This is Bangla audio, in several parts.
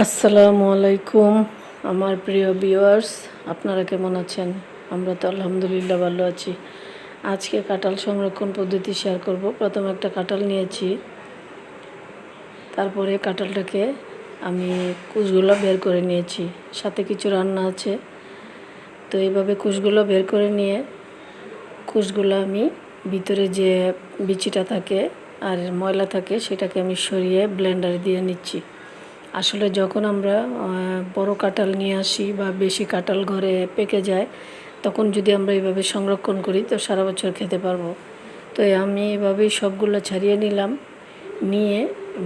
আসসালামু আলাইকুম, আমার প্রিয় ভিউয়ার্স, আপনারা কেমন আছেন? আমরা তো আলহামদুলিল্লাহ ভালো আছি। আজকে কাঁঠাল সংরক্ষণ পদ্ধতি শেয়ার করব। প্রথমে একটা কাঁঠাল নিয়েছি। তারপরে কাঁঠালটাকে আমি কুচগুলো বের করে নিয়েছি। সাথে কিছু রান্না আছে। তো এইভাবে কুচগুলো বের করে নিয়ে কুচগুলো আমি ভিতরে যে বিচিটা থাকে আর ময়লা থাকে, সেটাকে আমি সরিয়ে ব্লেন্ডারে দিয়ে নিচ্ছি। আসলে যখন আমরা বড় কাঁঠাল নিয়ে আসি বা বেশি কাঁঠাল ঘরে পেকে যায়, তখন যদি আমরা এইভাবে সংরক্ষণ করি, তো সারা বছর খেতে পারব। তো আমি এভাবেই সবগুলো ছাড়িয়ে নিলাম, নিয়ে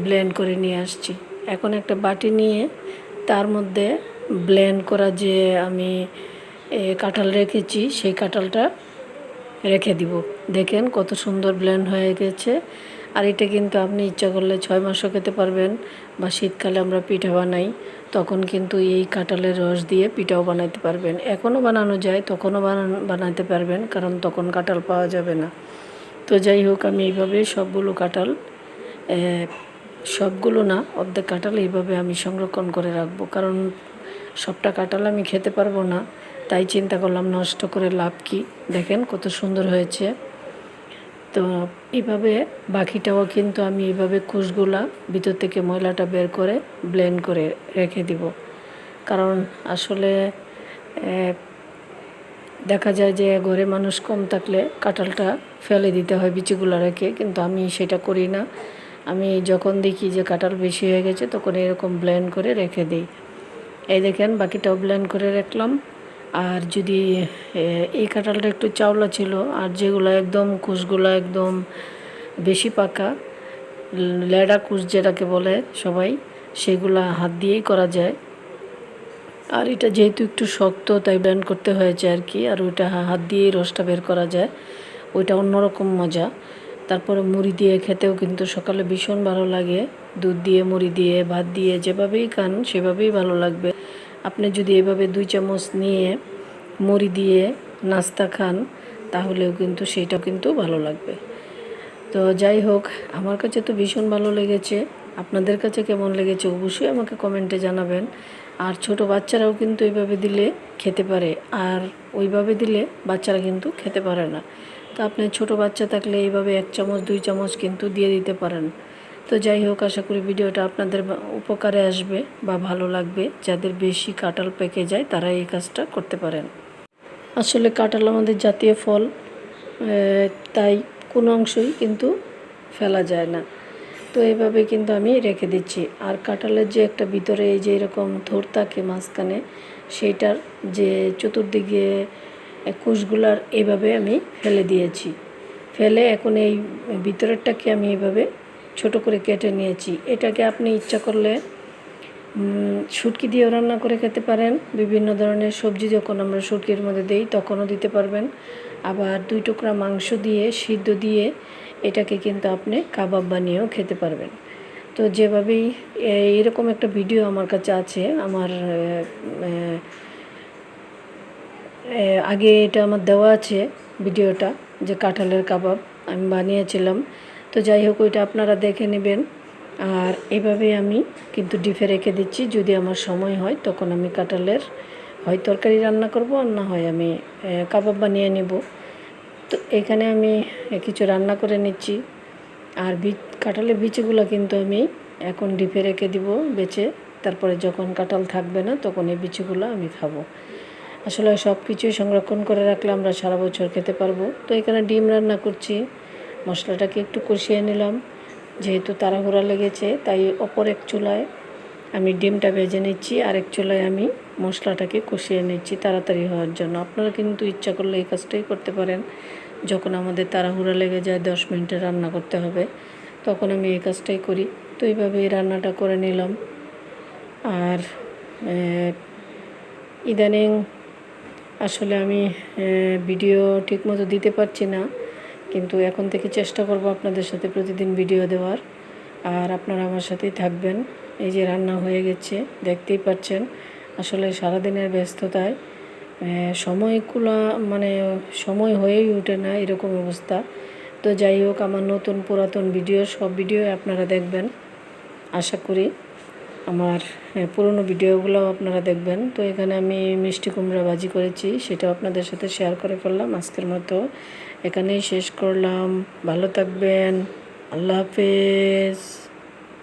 ব্লেন্ড করে নিয়ে আসছি। এখন একটা বাটি নিয়ে তার মধ্যে ব্লেন্ড করা যে আমি কাঁঠাল রেখেছি, সেই কাঁঠালটা রেখে দিব। দেখেন কত সুন্দর ব্লেন্ড হয়ে গেছে। আর এটা কিন্তু আপনি ইচ্ছা করলে ছয় মাসও খেতে পারবেন বা শীতকালে আমরা পিঠা বানাই, তখন কিন্তু এই কাঁঠালের রস দিয়ে পিঠাও বানাতে পারবেন। এখনও বানানো যায়, তখনও বানাতে পারবেন, কারণ তখন কাঁঠাল পাওয়া যাবে না। তো যাই হোক, আমি এইভাবে সবগুলো কাঁঠাল সবগুলো না, অর্ধেক কাঁঠাল এইভাবে আমি সংরক্ষণ করে রাখব। কারণ সবটা কাঁঠাল আমি খেতে পারব না, তাই চিন্তা করলাম নষ্ট করে লাভ কি? দেখেন কত সুন্দর হয়েছে। তো এভাবে বাকিটাও কিন্তু আমি এভাবে কুশগুলা ভিতর থেকে ময়লাটা বের করে ব্লেন্ড করে রেখে দিব। কারণ আসলে দেখা যায় যে ঘরে মানুষ কম থাকলে কাঁঠালটা ফেলে দিতে হয় বিচিগুলো রেখে, কিন্তু আমি সেটা করি না। আমি যখন দেখি যে কাঁঠাল বেশি হয়ে গেছে, তখন এরকম ব্লেন্ড করে রেখে দিই। এই দেখেন, বাকিটাও ব্লেন্ড করে রাখলাম। আর যদি এই কাঁঠালটা একটু চাওলা ছিল, আর যেগুলো একদম কুশগুলো একদম বেশি পাকা, লেডা কুশ যেটাকে বলে সবাই, সেগুলা হাত দিয়েই করা যায়। আর এটা যেহেতু একটু শক্ত, তাই ব্লেন্ড করতে হয়েছে আর কি, আর ওইটা হাত দিয়েই রসটা বের করা যায়। ওইটা অন্যরকম মজা। তারপরে মুড়ি দিয়ে খেতেও কিন্তু সকালে ভীষণ ভালো লাগে। দুধ দিয়ে, মুড়ি দিয়ে, ভাত দিয়ে, যেভাবেই খান, সেভাবেই ভালো লাগবে। আপনি যদি এভাবে দুই চামচ নিয়ে মুড়ি দিয়ে নাস্তা খান, তাহলেও কিন্তু সেটাও কিন্তু ভালো লাগবে। তো যাই হোক, আমার কাছে তো ভীষণ ভালো লেগেছে। আপনাদের কাছে কেমন লেগেছে অবশ্যই আমাকে কমেন্টে জানাবেন। আর ছোট বাচ্চারাও কিন্তু এইভাবে দিলে খেতে পারে, আর ওইভাবে দিলে বাচ্চারা কিন্তু খেতে পারে না। তো আপনি ছোট বাচ্চা থাকলে এইভাবে এক চামচ, দুই চামচ কিন্তু দিয়ে দিতে পারেন। তো যাই হোক, আশা করি ভিডিওটা আপনাদের উপকারে আসবে বা ভালো লাগবে। যাদের বেশি কাঁঠাল পেকে যায়, তারা এই কাজটা করতে পারেন। আসলে কাঁঠাল আমাদের জাতীয় ফল তাই কোনো অংশই কিন্তু ফেলা যায় না। তো এইভাবে কিন্তু আমি রেখে দিচ্ছি। আর কাঁঠালের যে একটা ভিতরে এই যে এরকম থোর থাকে মাঝখানে সেইটার যে চতুর্দিকে কুশগুলার এভাবে আমি ফেলে দিয়েছি। ফেলে এখন এই ভিতরেরটাকে আমি এইভাবে ছোট করে কেটে নিয়েছি। এটাকে আপনি ইচ্ছা করলে শুটকি দিয়েও রান্না করে খেতে পারেন। বিভিন্ন ধরনের সবজি যখন আমরা শুটকির মধ্যে দিই, তখনও দিতে পারবেন। আবার দুই টুকরা মাংস দিয়ে, সিদ্ধ দিয়ে, এটাকে কিন্তু আপনি কাবাব বানিয়েও খেতে পারবেন। তো যেভাবেই এরকম একটা ভিডিও আমার কাছে আছে, আমার আগে এটা আমার দেওয়া আছে, ভিডিওটা, যে কাঁঠালের কাবাব আমি বানিয়েছিলাম। তো যাই হোক, ওইটা আপনারা দেখে নেবেন। আর এভাবে আমি কিন্তু ডিপে রেখে দিচ্ছি। যদি আমার সময় হয়, তখন আমি কাঁঠালের হয় তরকারি রান্না করব, আর না হয় আমি কাবাব বানিয়ে নেব। তো এখানে আমি কিছু রান্না করে নিচ্ছি। আর বীজ কাঁঠালের বিচিগুলো কিন্তু আমি এখন ডিপে রেখে দিব বেচে তারপরে যখন কাঁঠাল থাকবে না, তখন এই বিচিগুলো আমি খাব। আসলে সব কিছুই সংরক্ষণ করে রাখলে আমরা সারা বছর খেতে পারব। তো এখানে ডিম রান্না করছি। মশলাটাকে একটু কষিয়ে নিলাম। যেহেতু তাড়াহুড়া লেগেছে, তাই অপর এক চুলায় আমি ডিমটা ভেজে নিচ্ছি আরেক চুলায় আমি মশলাটাকে কষিয়ে নিচ্ছি তাড়াতাড়ি হওয়ার জন্য। আপনারা কিন্তু ইচ্ছা করলে এই কাজটাই করতে পারেন। যখন আমাদের তাড়াহুড়া লেগে যায়, দশ মিনিটে রান্না করতে হবে, তখন আমি এই কাজটাই করি। তো এইভাবে এই রান্নাটা করে নিলাম। আর ইদানিং আসলে আমি ভিডিও ঠিকমতো দিতে পারছি না। কিন্তু এখন থেকে চেষ্টা করব আপনাদের সাথে প্রতিদিন ভিডিও দেওয়ার। আর আপনারা আমার সাথেই থাকবেন। এই যে রান্না হয়ে গেছে, দেখতেই পাচ্ছেন। আসলে সারাদিনের ব্যস্ততায় সময়গুলো মানে সময় হয়েই ওঠে না এরকম অবস্থা। তো যাই হোক, আমার নতুন পুরাতন ভিডিও সব ভিডিও আপনারা দেখবেন। আশা করি আমার পুরনো ভিডিওগুলো আপনারা দেখবেন। তো এখানে আমি মিষ্টি কুমড়া ভাজি করেছি সেটা আপনাদের সাথে শেয়ার করে ফেললাম আজকের মতো। এখানেই শেষ করলাম। ভালো থাকবেন। আল্লাহ হাফেজ।